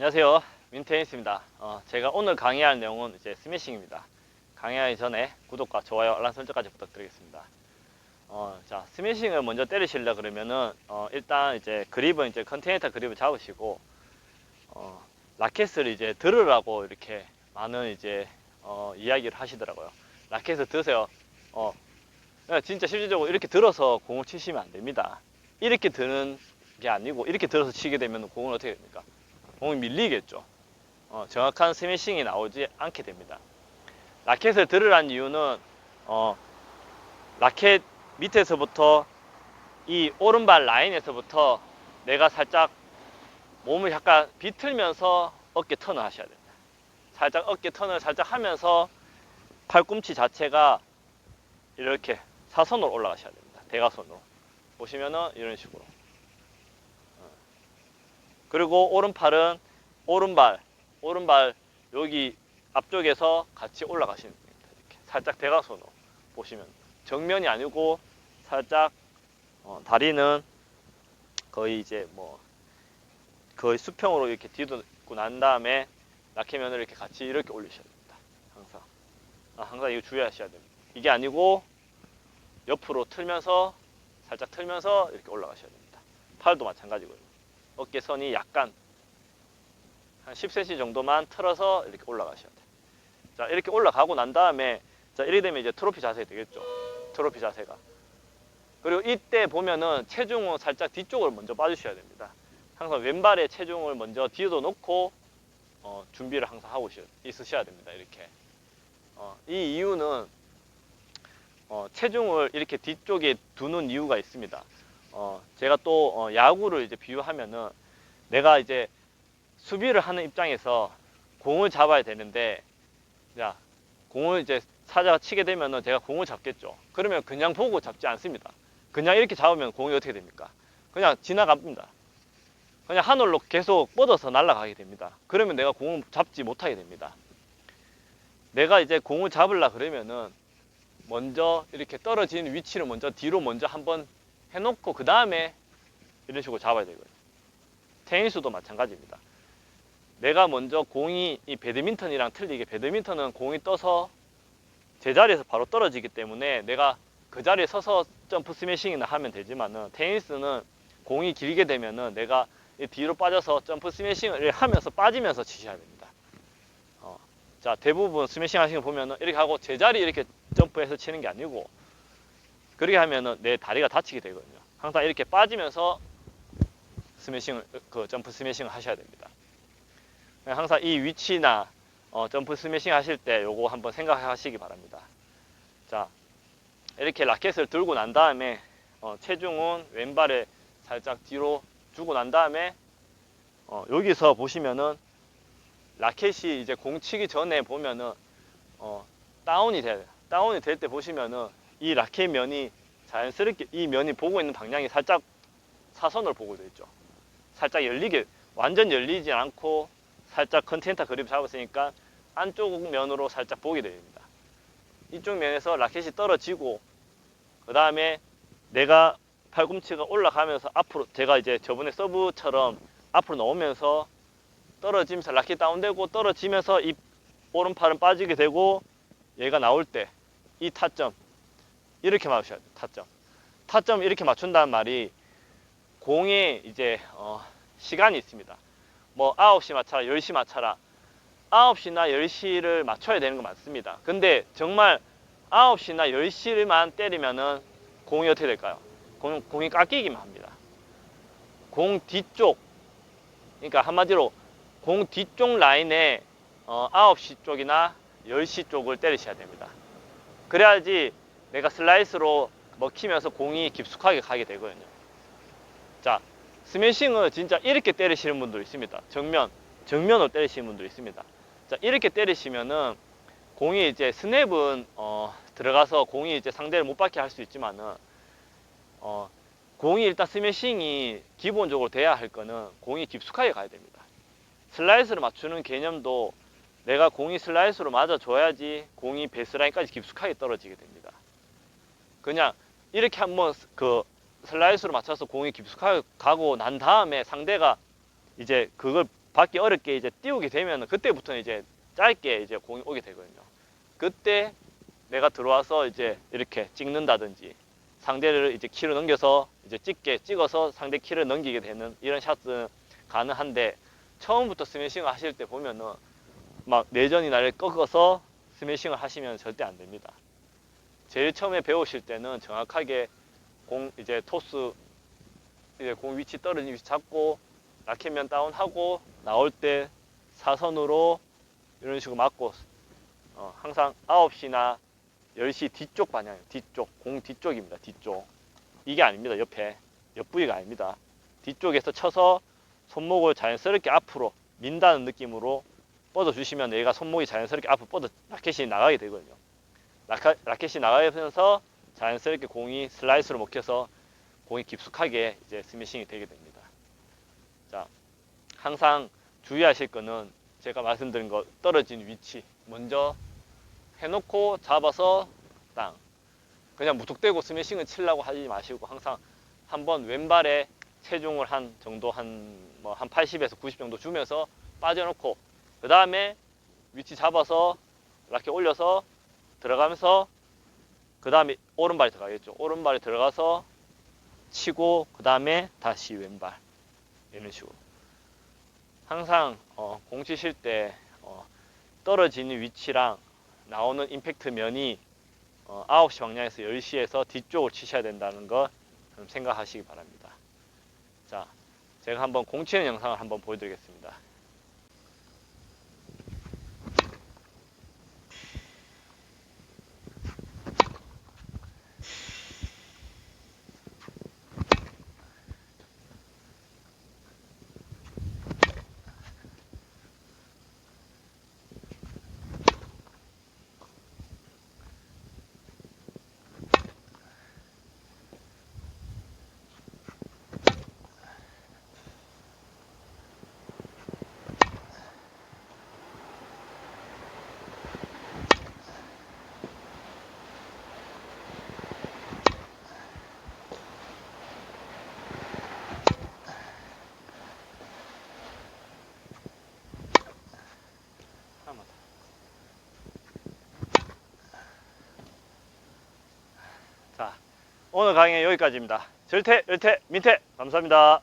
안녕하세요. 민테니스입니다. 어, 제가 오늘 강의할 내용은 이제 스매싱입니다. 강의하기 전에 구독과 좋아요, 알람 설정까지 부탁드리겠습니다. 어, 자, 스매싱을 먼저 때리시려 그러면은 어, 일단 이제 그립은 이제 컨테이너 그립을 잡으시고 어, 라켓을 이제 들으라고 이렇게 많은 이제 어, 이야기를 하시더라고요. 라켓을 드세요. 어, 진짜 실질적으로 이렇게 들어서 공을 치시면 안 됩니다. 이렇게 드는 게 아니고 이렇게 들어서 치게 되면 공은 어떻게 됩니까? 공이 밀리겠죠. 어, 정확한 스매싱이 나오지 않게 됩니다. 라켓을 들으란 이유는 어, 라켓 밑에서부터 이 오른발 라인에서부터 내가 살짝 몸을 약간 비틀면서 어깨 턴을 하셔야 됩니다. 살짝 어깨 턴을 살짝 하면서 팔꿈치 자체가 이렇게 사선으로 올라가셔야 됩니다. 대각선으로. 보시면은 이런 식으로. 어. 그리고 오른팔은 오른발, 오른발 여기 앞쪽에서 같이 올라가시면 됩니다. 이렇게 살짝 대각선으로 보시면 정면이 아니고 살짝 어, 다리는 거의 이제 뭐 거의 수평으로 이렇게 뒤돌고 난 다음에 라켓면을 이렇게 같이 이렇게 올리셔야 됩니다. 항상 아, 항상 이거 주의하셔야 됩니다. 이게 아니고 옆으로 틀면서 살짝 틀면서 이렇게 올라가셔야 됩니다. 팔도 마찬가지고요. 어깨선이 약간 한 10cm 정도만 틀어서 이렇게 올라가셔야 돼요. 자, 이렇게 올라가고 난 다음에 자, 이렇게 되면 이제 트로피 자세 되겠죠. 트로피 자세가. 그리고 이때 보면은 체중은 살짝 뒤쪽을 먼저 빠주셔야 됩니다. 항상 왼발에 체중을 먼저 뒤에도 놓고 어, 준비를 항상 하고 있- 있으셔야 됩니다. 이렇게. 어, 이 이유는 어, 체중을 이렇게 뒤쪽에 두는 이유가 있습니다. 어, 제가 또 어, 야구를 이제 비유하면은 내가 이제 수비를 하는 입장에서 공을 잡아야 되는데, 자, 공을 이제 사자가 치게 되면은 제가 공을 잡겠죠. 그러면 그냥 보고 잡지 않습니다. 그냥 이렇게 잡으면 공이 어떻게 됩니까? 그냥 지나갑니다. 그냥 하늘로 계속 뻗어서 날아가게 됩니다. 그러면 내가 공을 잡지 못하게 됩니다. 내가 이제 공을 잡으려 그러면은 먼저 이렇게 떨어진 위치를 먼저 뒤로 먼저 한번 해놓고 그 다음에 이런 식으로 잡아야 되거든요. 테니스도 마찬가지입니다. 내가 먼저 공이 이 배드민턴이랑 틀리게 배드민턴은 공이 떠서 제자리에서 바로 떨어지기 때문에 내가 그 자리에 서서 점프 스매싱이나 하면 되지만은 테니스는 공이 길게 되면은 내가 이 뒤로 빠져서 점프 스매싱을 하면서 빠지면서 치셔야 됩니다. 어, 자 대부분 스매싱 하시는 거 보면은 이렇게 하고 제자리 이렇게 점프해서 치는 게 아니고 그렇게 하면은 내 다리가 다치게 되거든요. 항상 이렇게 빠지면서 스매싱을 그 점프 스매싱을 하셔야 됩니다. 항상 이 위치나 어, 점프 스매싱 하실 때 요거 한번 생각하시기 바랍니다. 자 이렇게 라켓을 들고 난 다음에 어, 체중은 왼발에 살짝 뒤로 주고 난 다음에 어, 여기서 보시면은 라켓이 이제 공 치기 전에 보면은 어, 다운이 돼요. 다운이 될 때 보시면은 이 라켓 면이 자연스럽게 이 면이 보고 있는 방향이 살짝 사선을 보고 되어 있죠. 살짝 열리게 완전 열리지 않고 살짝 컨텐터 그립 잡았으니까 안쪽 면으로 살짝 보게 됩니다. 이쪽 면에서 라켓이 떨어지고 그 다음에 내가 팔꿈치가 올라가면서 앞으로 제가 이제 저번에 서브처럼 앞으로 나오면서 떨어지면서 라켓 다운되고 떨어지면서 이 오른팔은 빠지게 되고 얘가 나올 때 이 타점 이렇게 맞으셔야 돼요. 타점. 타점 이렇게 맞춘다는 말이 공에 이제 어, 시간이 있습니다. 뭐 9시 맞춰라, 10시 맞춰라. 9시나 10시를 맞춰야 되는 거 맞습니다. 근데 정말 9시나 10시만 때리면은 공이 어떻게 될까요? 공, 공이 깎이기만 합니다. 공 뒤쪽, 그러니까 한마디로 공 뒤쪽 라인에 어, 9시 쪽이나 10시 쪽을 때리셔야 됩니다. 그래야지 내가 슬라이스로 먹히면서 공이 깊숙하게 가게 되거든요. 자, 스매싱을 진짜 이렇게 때리시는 분도 있습니다. 정면, 정면으로 때리시는 분도 있습니다. 자, 이렇게 때리시면은 공이 이제 스냅은 어, 들어가서 공이 이제 상대를 못 받게 할 수 있지만은 어, 공이 일단 스매싱이 기본적으로 돼야 할 거는 공이 깊숙하게 가야 됩니다. 슬라이스를 맞추는 개념도 내가 공이 슬라이스로 맞아줘야지 공이 베이스라인까지 깊숙하게 떨어지게 됩니다. 그냥 이렇게 한번 그 슬라이스로 맞춰서 공이 깊숙하게 가고 난 다음에 상대가 이제 그걸 받기 어렵게 이제 띄우게 되면 그때부터는 이제 짧게 이제 공이 오게 되거든요. 그때 내가 들어와서 이제 이렇게 찍는다든지 상대를 이제 키를 넘겨서 이제 찍게 찍어서 상대 키를 넘기게 되는 이런 샷은 가능한데 처음부터 스매싱을 하실 때 보면은 막 내전이 나를 꺾어서 스매싱을 하시면 절대 안 됩니다. 제일 처음에 배우실 때는 정확하게 공 이제 토스 이제 공 위치 떨어진 위치 잡고 라켓면 다운하고 나올 때 사선으로 이런 식으로 맞고 어, 항상 9시나 10시 뒤쪽 방향 뒤쪽. 공 뒤쪽입니다. 뒤쪽. 이게 아닙니다. 옆에. 옆부위가 아닙니다. 뒤쪽에서 쳐서 손목을 자연스럽게 앞으로 민다는 느낌으로 뻗어 주시면 얘가 손목이 자연스럽게 앞으로 뻗어 라켓이 나가게 되거든요 라켓, 라켓이 나가면서 자연스럽게 공이 슬라이스로 먹혀서 공이 깊숙하게 이제 스매싱이 되게 됩니다. 자, 항상 주의하실 거는 제가 말씀드린 거 떨어진 위치 먼저 해놓고 잡아서 땅. 그냥 무턱대고 스매싱을 치려고 하지 마시고 항상 한번 왼발에 체중을 한 정도 한 뭐 한 80에서 90 정도 주면서 빠져놓고 그 다음에 위치 잡아서 라켓 올려서 들어가면서 그 다음에 오른발이 들어가겠죠. 오른발이 들어가서 치고 그 다음에 다시 왼발 이런 식으로 항상 어, 공 치실 때 어, 떨어지는 위치랑 나오는 임팩트 면이 어, 9시 방향에서 10시에서 뒤쪽을 치셔야 된다는 거좀 생각하시기 바랍니다. 자, 제가 한번 공 치는 영상을 한번 보여드리겠습니다. 하나만 더. 자, 오늘 강의 여기까지입니다. 절태, 열태, 민태, 감사합니다.